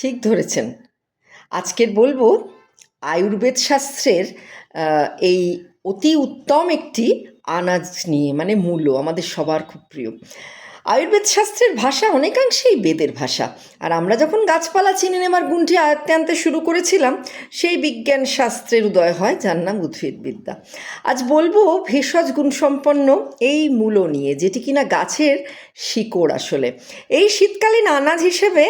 ঠিক ধরেছেন। আজকের বলব আয়ুর্বেদ শাস্ত্রের এই অতি উত্তম একটি আনাজ নিয়ে মানে মূলো আমাদের সবার খুব প্রিয়। আয়ুর্বেদ শাস্ত্রের ভাষা অনেকাংশেই বেদের ভাষা। আর আমরা যখন গাছপালা চিনে নেবার গুণটি আয়ত্তে আনতে শুরু করেছিলাম, সেই বিজ্ঞান শাস্ত্রের উদয় হয় যার নাম উদ্ভিদবিদ্যা। আজ বলব ভেষজ গুণসম্পন্ন এই মূলো নিয়ে, যেটি কিনা গাছের শিকড় আসলে। এই শীতকালীন আনাজ হিসেবে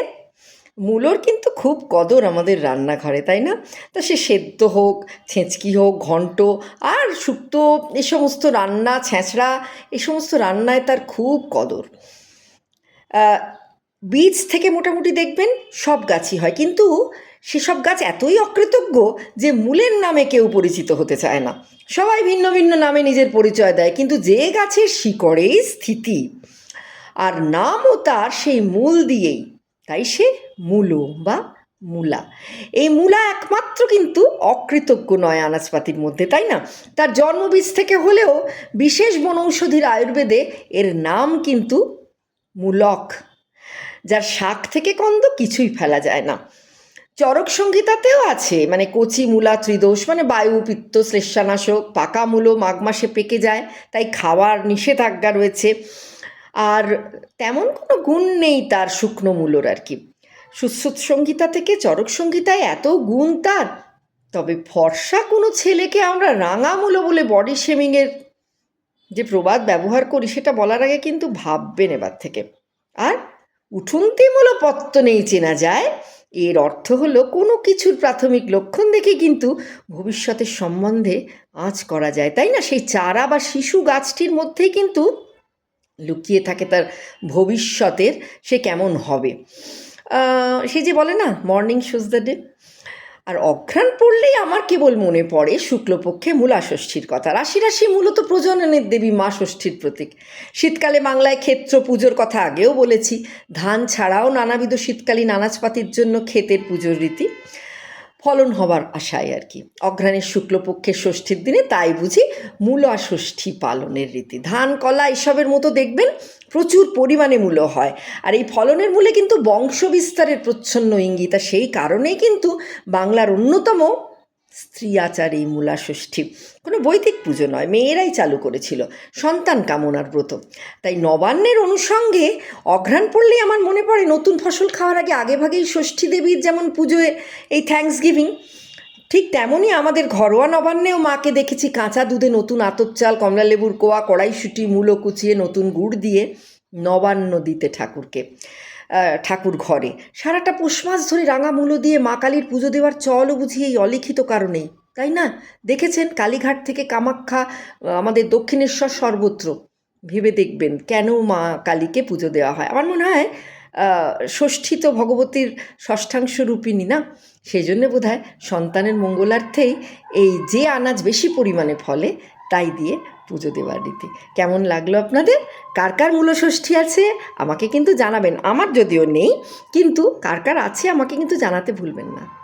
মূলোর কিন্তু খুব কদর আমাদের রান্নাঘরে, তাই না? তা সে সেদ্ধ হোক, ছেঁচকি হোক, ঘন্ট আর শুক্তো, এ সমস্ত রান্না ছেঁচড়া এ সমস্ত রান্নায় তার খুব কদর। বীজ থেকে মোটামুটি দেখবেন সব গাছই হয়, কিন্তু সেসব গাছ এতই অকৃতজ্ঞ যে মূলের নামে কেউ পরিচিত হতে চায় না। সবাই ভিন্ন ভিন্ন নামে নিজের পরিচয় দেয়, কিন্তু যে গাছের শিকড়েই স্থিতি আর নামও তার সেই মূল দিয়েই, তাই সে মূলো বা মূলা। এই মূলা একমাত্র কিন্তু অকৃতজ্ঞ নয় আনাজপাতির মধ্যে, তাই না? তার জন্মবীজ থেকে হলেও বিশেষ বনৌষধির আয়ুর্বেদে এর নাম কিন্তু মূলক, যার শাক থেকে কন্দ কিছুই ফেলা যায় না। চরক সংহিতাতেও আছে মানে কচি মূলা, ত্রিদোষ মানে বায়ু, পিত্ত শ্লেষানাশক পাকা মূলো মাঘ মাসে পেকে যায়, তাই খাওয়ার নিষেধাজ্ঞা রয়েছে। আর তেমন কোনো গুণ নেই তার শুকনো মূলোর আর কি। সুশ্রুত সংহিতা থেকে চরক সংহিতায় এত গুণ তার। তবে ফর্সা কোনো ছেলেকে আমরা রাঙা মূলো বলে বডি শেমিংয়ের যে প্রবাদ ব্যবহার করি সেটা বলার আগে কিন্তু ভাববেন এবার থেকে। আর উঠুন্তি মূলো পত্তনেই চেনা যায়। এর অর্থ হলো কোনো কিছুর প্রাথমিক লক্ষণ দেখে কিন্তু ভবিষ্যতের সম্বন্ধে আঁচ করা যায়, তাই না? সেই চারা বা শিশু গাছটির মধ্যেই কিন্তু লুকিয়ে থাকে তার ভবিষ্যতের সে কেমন হবে। সে যে বলে না মর্নিং শুজ দ্য ডে আর অঘ্রাণ পড়লেই আমার কেবল মনে পড়ে শুক্লপক্ষে মূলা ষষ্ঠীর কথা। রাশি রাশি মূলত প্রজননের দেবী মা ষষ্ঠীর প্রতীক। শীতকালে বাংলায় ক্ষেত্র পুজোর কথা আগেও বলেছি। ধান ছাড়াও নানাবিধ শীতকালীন আনাজপাতির জন্য ক্ষেতের পুজোর রীতি। ফলন হবার আশায় আর কি। অঘ্রাণের শুক্লপক্ষের ষষ্ঠীর দিনে তাই বুঝি মূলা ষষ্ঠী পালনের রীতি। ধান, কলা এসবের মতো দেখবেন প্রচুর পরিমাণে মূল্য হয়। আর এই ফলনের মূলে কিন্তু বংশ বিস্তারের প্রচ্ছন্ন ইঙ্গিত। সেই কারণেই কিন্তু বাংলার অন্যতম স্ত্রী আচার এই মূলা ষষ্ঠী। কোনো বৈদিক পুজো নয়, মেয়েরাই চালু করেছিল, সন্তান কামনার ব্রত। তাই নবান্নের অনুষঙ্গে অঘ্রাণ পড়লেই আমার মনে পড়ে নতুন ফসল খাওয়ার আগে আগেভাগেই ষষ্ঠী দেবীর যেমন পুজোয় এই থ্যাঙ্কস গিভিং ঠিক তেমনই আমাদের ঘরোয়া নবান্নেও মাকে দেখেছি কাঁচা দুধে নতুন আতপ চাল, কমলালেবুর কোয়া, কড়াইশুঁটি, মূলো কুচিয়ে নতুন গুড় দিয়ে নবান্ন দিতে ঠাকুরকে। ঠাকুর ঘরে। সারাটা পৌষ মাস ধরে রাঙা মূলো দিয়ে মা কালীর পুজো দেওয়ার চলও বুঝি এই অলিখিত কারণেই, তাই না? দেখেছেন কালীঘাট থেকে কামাখ্যা আমাদের দক্ষিণেশ্বর সর্বত্র। ভেবে দেখবেন কেন মা কালীকে পুজো দেওয়া হয়। আমার মনে হয় ষষ্ঠী তো ভগবতীর ষষ্ঠাংশ রূপিণী না? সেই জন্যে বোধ সন্তানের মঙ্গলার্থেই এই যে আনাজ বেশি পরিমাণে ফলে, তাই দিয়ে পুজো দেওয়ার রীতি। কেমন লাগল আপনাদের? কার কার মূলষষ্ঠী আছে? আমাকে কিন্তু জানাবেন। আমার যদিও নেই, কিন্তু কার কার আছে আমাকে কিন্তু জানাতে ভুলবেন না।